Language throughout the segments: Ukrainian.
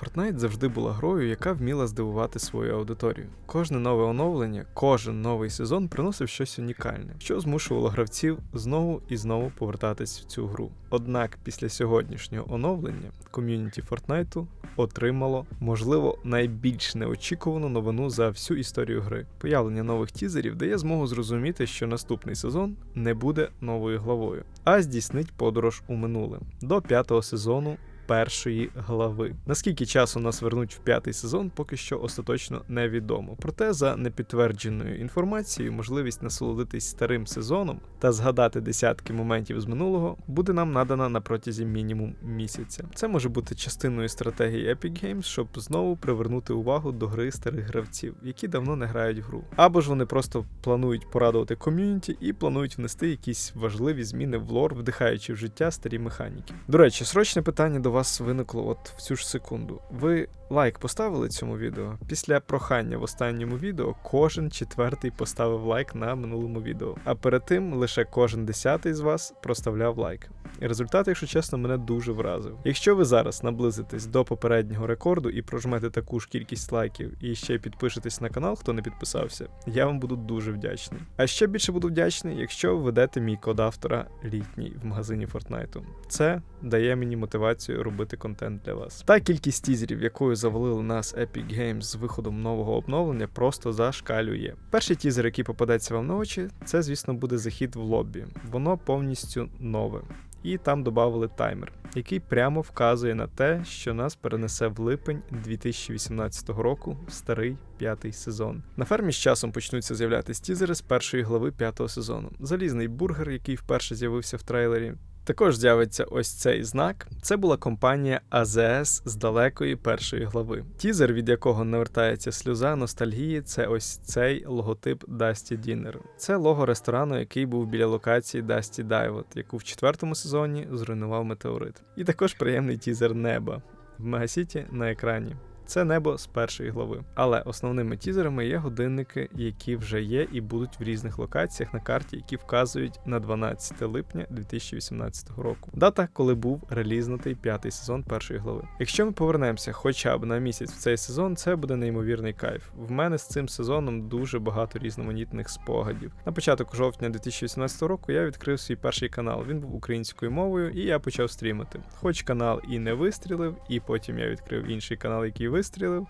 Fortnite завжди була грою, яка вміла здивувати свою аудиторію. Кожне нове оновлення, кожен новий сезон приносив щось унікальне, що змушувало гравців знову і знову повертатись в цю гру. Однак після сьогоднішнього оновлення ком'юніті Fortnite отримало, можливо, найбільш неочікувану новину за всю історію гри. Появлення нових тізерів дає змогу зрозуміти, що наступний сезон не буде новою главою, а здійснить подорож у минуле до п'ятого сезону першої глави. Наскільки часу нас вернуть в п'ятий сезон, поки що остаточно невідомо. Проте, за непідтвердженою інформацією, можливість насолодитись старим сезоном та згадати десятки моментів з минулого буде нам надана на протязі мінімум місяця. Це може бути частиною стратегії Epic Games, щоб знову привернути увагу до гри старих гравців, які давно не грають в гру. Або ж вони просто планують порадувати ком'юніті і планують внести якісь важливі зміни в лор, вдихаючи в життя старі механіки. До речі, срочне питання до вас виникло от в цю ж секунду. Ви лайк поставили цьому відео? Після прохання в останньому відео кожен четвертий поставив лайк на минулому відео. А перед тим лише кожен десятий з вас проставляв лайк. І результат, якщо чесно, мене дуже вразив. Якщо ви зараз наблизитесь до попереднього рекорду і прожмете таку ж кількість лайків і ще підпишетесь на канал, хто не підписався, я вам буду дуже вдячний. А ще більше буду вдячний, якщо ви введете мій код автора літній в магазині Fortnite. Це дає мені мотивацію робити контент для вас. Та кількість тізерів, якою завалили нас Epic Games з виходом нового обновлення, просто зашкалює. Перший тізер, який попадеться вам на очі, це, звісно, буде захід в лобі. Воно повністю нове. І там додали таймер, який прямо вказує на те, що нас перенесе в липень 2018 року в старий п'ятий сезон. На фермі з часом почнуться з'являтися тізери з першої глави п'ятого сезону. Залізний бургер, який вперше з'явився в трейлері. Також з'явиться ось цей знак. Це була компанія АЗС з далекої першої глави. Тізер, від якого навертається сльоза ностальгії, це ось цей логотип Dusty Dinner. Це лого ресторану, який був біля локації Dusty Divot, яку в четвертому сезоні зруйнував метеорит. І також приємний тізер неба в Мегасіті на екрані. Це небо з першої глави. Але основними тізерами є годинники, які вже є і будуть в різних локаціях на карті, які вказують на 12 липня 2018 року. Дата, коли був релізнутий п'ятий сезон першої глави. Якщо ми повернемося хоча б на місяць в цей сезон, це буде неймовірний кайф. В мене з цим сезоном дуже багато різноманітних спогадів. На початок жовтня 2018 року я відкрив свій перший канал. Він був українською мовою, і я почав стрімити. Хоч канал і не вистрілив, і потім я відкрив інший канал, який вистрілив вистрілив.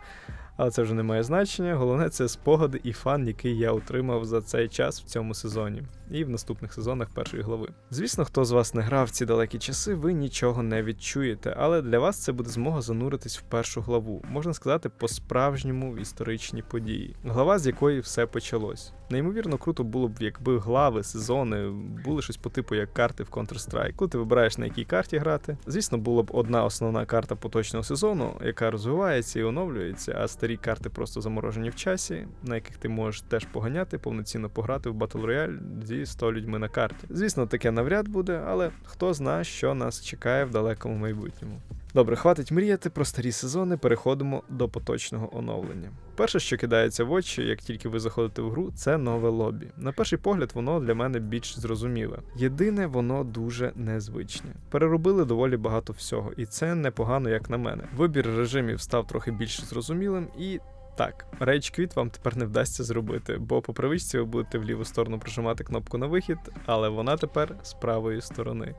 Але це вже не має значення. Головне це спогади і фан, який я отримав за цей час в цьому сезоні і в наступних сезонах першої глави. Звісно, хто з вас не грав в ці далекі часи, ви нічого не відчуєте, але для вас це буде змога зануритись в першу главу, можна сказати, по-справжньому в історичні події. Глава, з якої все почалось. Неймовірно круто було б, якби глави, сезони були щось по типу як карти в Counter-Strike. Коли ти вибираєш на якій карті грати. Звісно, була б одна основна карта поточного сезону, яка розвивається і оновлюється, а старі карти просто заморожені в часі, на яких ти можеш теж поганяти, повноцінно пограти в Battle Royale зі 100 людьми на карті. Звісно, таке навряд буде, але хто знає, що нас чекає в далекому майбутньому. Добре, хватить мріяти про старі сезони, переходимо до поточного оновлення. Перше, що кидається в очі, як тільки ви заходите в гру, це нове лобі. На перший погляд, воно для мене більш зрозуміле. Єдине, воно дуже незвичне. Переробили доволі багато всього, і це непогано, як на мене. Вибір режимів став трохи більш зрозумілим і. Так, Rage Quit вам тепер не вдасться зробити, бо по привичці ви будете в ліву сторону прижимати кнопку на вихід, але вона тепер з правої сторони.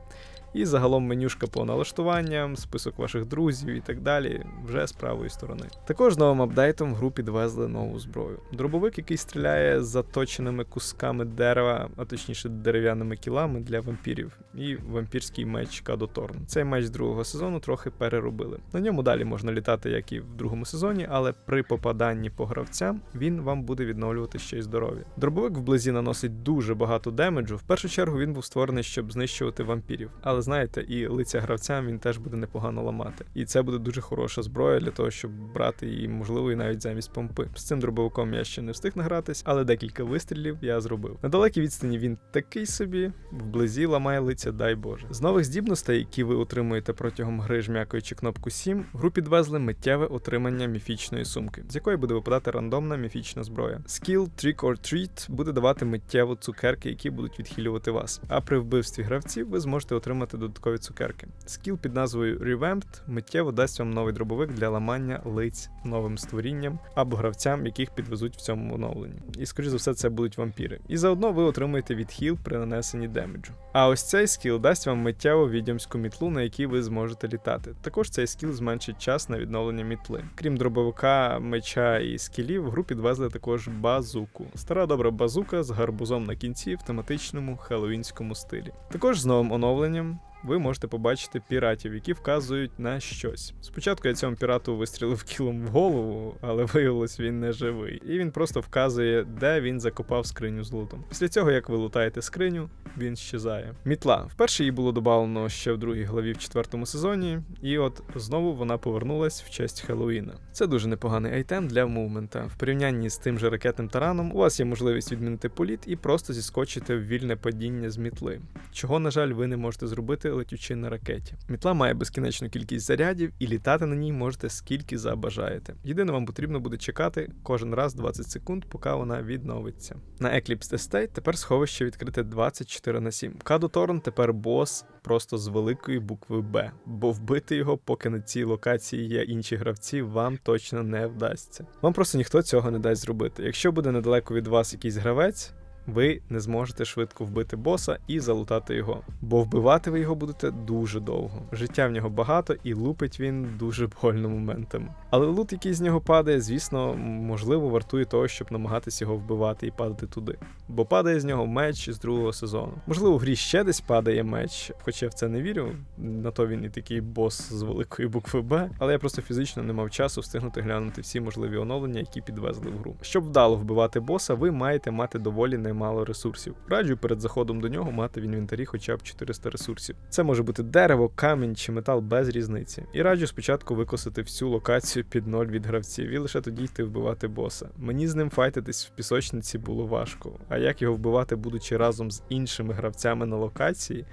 І загалом менюшка по налаштуванням, список ваших друзів і так далі, вже з правої сторони. Також новим апдейтом в гру підвезли нову зброю. Дробовик, який стріляє з заточеними кусками дерева, а точніше дерев'яними кілами для вампірів, і вампірський меч Кадоторн. Цей меч другого сезону трохи переробили. На ньому далі можна літати, як і в другому сезоні, але при попаданні по гравцям він вам буде відновлювати ще й здоров'я. Дробовик вблизі наносить дуже багато демеджу. В першу чергу він був створений, щоб знищувати вампірів. Але знаєте, і лиця гравцям він теж буде непогано ламати. І це буде дуже хороша зброя для того, щоб брати її, можливо, і навіть замість помпи. З цим дробовиком я ще не встиг награтись, але декілька вистрілів я зробив. На далекій відстані він такий собі, вблизі ламає лиця, дай Боже. З нових здібностей, які ви отримуєте протягом гри, жмякаючи кнопку 7, гру підвезли миттєве отримання міфічної сумки, з якої буде випадати рандомна міфічна зброя. Скіл Trick or Treat буде давати миттєво цукерки, які будуть відхилювати вас. А при вбивстві гравців ви зможете отримати отримувати додаткові цукерки. Скіл під назвою Revamped миттєво дасть вам новий дробовик для ламання лиць новим створінням або гравцям, яких підвезуть в цьому оновленні. І скоріш за все, це будуть вампіри. І заодно ви отримуєте відхіл при нанесенні демеджу. А ось цей скіл дасть вам миттєво відьомську мітлу, на якій ви зможете літати. Також цей скіл зменшить час на відновлення мітли. Крім дробовика, меча і скілів, в гру підвезли також базуку. Стара добра базука з гарбузом на кінці в тематичному хеллоуінському стилі. Також з новим оновленням. Ви можете побачити піратів, які вказують на щось. Спочатку я цьому пірату вистрілив кілом в голову, але виявилось він не живий. І він просто вказує, де він закопав скриню з лутом. Після цього, як ви лутаєте скриню, він щезає. Мітла. Вперше її було додано ще в другій главі в четвертому сезоні, і от знову вона повернулась в честь Хеллоуіна. Це дуже непоганий айтем для мувмента. В порівнянні з тим же ракетним тараном, у вас є можливість відмінити політ і просто зіскочити в вільне падіння з мітли. Чого, на жаль, ви не можете зробити, летючи на ракеті. Мітла має безкінечну кількість зарядів, і літати на ній можете скільки забажаєте. Єдине, вам потрібно буде чекати кожен раз 20 секунд, поки вона відновиться. На Eclipse Estate тепер сховище відкрите 24 на 7. Каду Торн тепер бос просто з великої букви Б, бо вбити його, поки на цій локації є інші гравці, вам точно не вдасться. Вам просто ніхто цього не дасть зробити. Якщо буде недалеко від вас якийсь гравець. Ви не зможете швидко вбити боса і залутати його, бо вбивати ви його будете дуже довго. Життя в нього багато і лупить він дуже больно моментами. Але лут, який з нього падає, звісно, можливо, вартує того, щоб намагатись його вбивати і падати туди. Бо падає з нього меч з другого сезону. Можливо, в грі ще десь падає меч, хоча я в це не вірю. На то він і такий бос з великої букви Б. Але я просто фізично не мав часу встигнути глянути всі можливі оновлення, які підвезли в гру. Щоб вдало вбивати боса, ви маєте мати доволі немало ресурсів. Раджу перед заходом до нього мати в інвентарі хоча б 400 ресурсів. Це може бути дерево, камінь чи метал без різниці. І раджу спочатку викосити всю локацію під ноль від гравців і лише тоді йти вбивати боса. Мені з ним файтитись в пісочниці було важко. А як його вбивати, будучи разом з іншими гравцями на локації?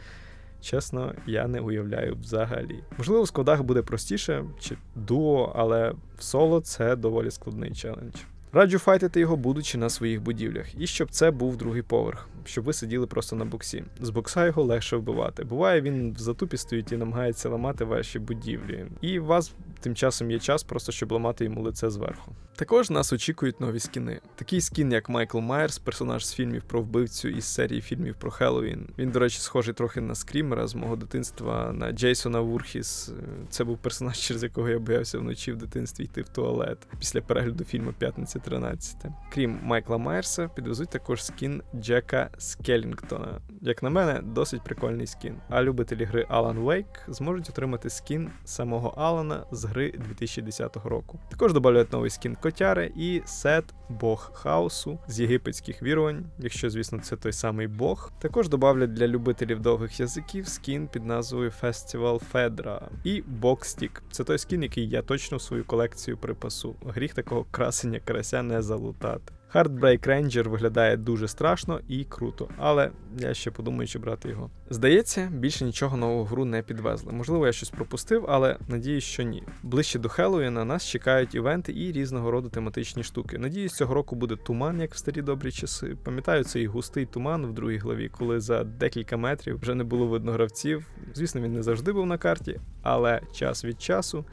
Чесно, я не уявляю взагалі. Можливо, в складах буде простіше чи дуо, але в соло це доволі складний челендж. Раджу файтити його, будучи на своїх будівлях, і щоб це був другий поверх, щоб ви сиділи просто на боксі. З бокса його легше вбивати. Буває, він в затупі стоїть і намагається ламати ваші будівлі. І вас тим часом є час, просто щоб ламати йому лице зверху. Також нас очікують нові скіни. Такий скін, як Майкл Майерс, персонаж з фільмів про вбивцю із серії фільмів про Хеллоуін. Він, до речі, схожий трохи на скрімера з мого дитинства на Джейсона Вурхіс. Це був персонаж, через якого я боявся вночі в дитинстві йти в туалет після перегляду фільму П'ятниця 13. Крім Майкла Майерса, підвезуть також скін Джека Скеллінгтона. Як на мене, досить прикольний скін. А любителі гри Alan Wake зможуть отримати скін самого Алана з гри 2010 року. Також додають новий скін Котяри і сет Бог хаосу з єгипетських вірувань, якщо, звісно, це той самий Бог. Також додавлять для любителів довгих язиків скін під назвою Festival Федра і Бокстік. Це той скін, який я точно в свою колекцію припасу. Гріх такого красення карася не залутати. Heartbreak Ranger виглядає дуже страшно і круто, але я ще подумаю, чи брати його. Здається, більше нічого нового в гру не підвезли. Можливо, я щось пропустив, але надіюсь, що ні. Ближче до Хеллоуіна нас чекають івенти і різного роду тематичні штуки. Надіюсь, цього року буде туман, як в старі добрі часи. Пам'ятаю цей густий туман в другій главі, коли за декілька метрів вже не було видно гравців. Звісно, він не завжди був на карті, але час від часу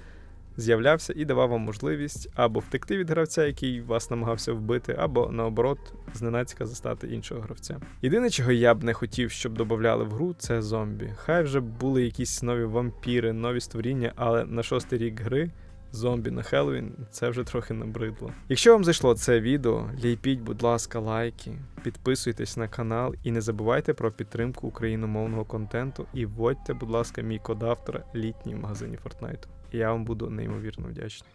з'являвся і давав вам можливість або втекти від гравця, який вас намагався вбити, або наоборот, зненацька застати іншого гравця. Єдине, чого я б не хотів, щоб додавали в гру, це зомбі. Хай вже були якісь нові вампіри, нові створіння, але на шостий рік гри. Зомбі на Хеллоуін це вже трохи набридло. Якщо вам зайшло це відео, ліпіть, будь ласка, лайки, підписуйтесь на канал і не забувайте про підтримку україномовного контенту і вводьте, будь ласка, мій код автора літній в магазині Fortnite. Я вам буду неймовірно вдячний.